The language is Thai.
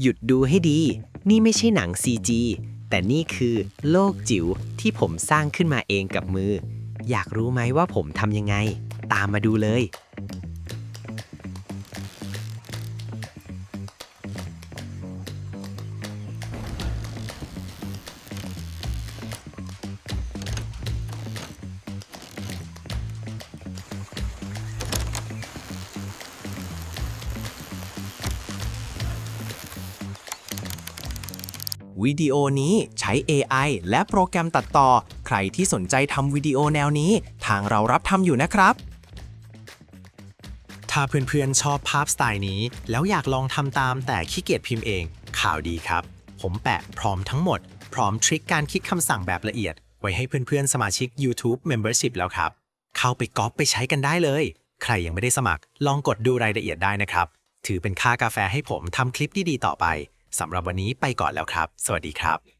หยุดดูให้ดี นี่ไม่ใช่หนัง CG แต่นี่คือโลกจิ๋วที่ผมสร้างขึ้นมาเองกับมือ อยากรู้ไหมว่าผมทำยังไง ตามมาดูเลย วิดีโอนี้ใช้ AI และโปรแกรมตัดต่อ ใครที่สนใจทำวิดีโอแนวนี้ ทางเรารับทำอยู่นะครับ ถ้าเพื่อนๆ ชอบภาพสไตล์นี้ แล้วอยากลองทำตามแต่ขี้เกียจพิมพ์เอง ข่าวดีครับ ผมแปะพร้อมทั้งหมด พร้อมทริคการคิดคำสั่งแบบละเอียด ไว้ให้เพื่อนๆ สมาชิก YouTube Membership แล้วครับ เข้าไปก๊อปไปใช้กันได้เลย ใครยังไม่ได้สมัคร ลองกดดูรายละเอียดได้นะครับ ถือเป็นค่ากาแฟให้ผมทำคลิปดีๆต่อไป สำหรับวันนี้ไปก่อนแล้วครับ สวัสดีครับ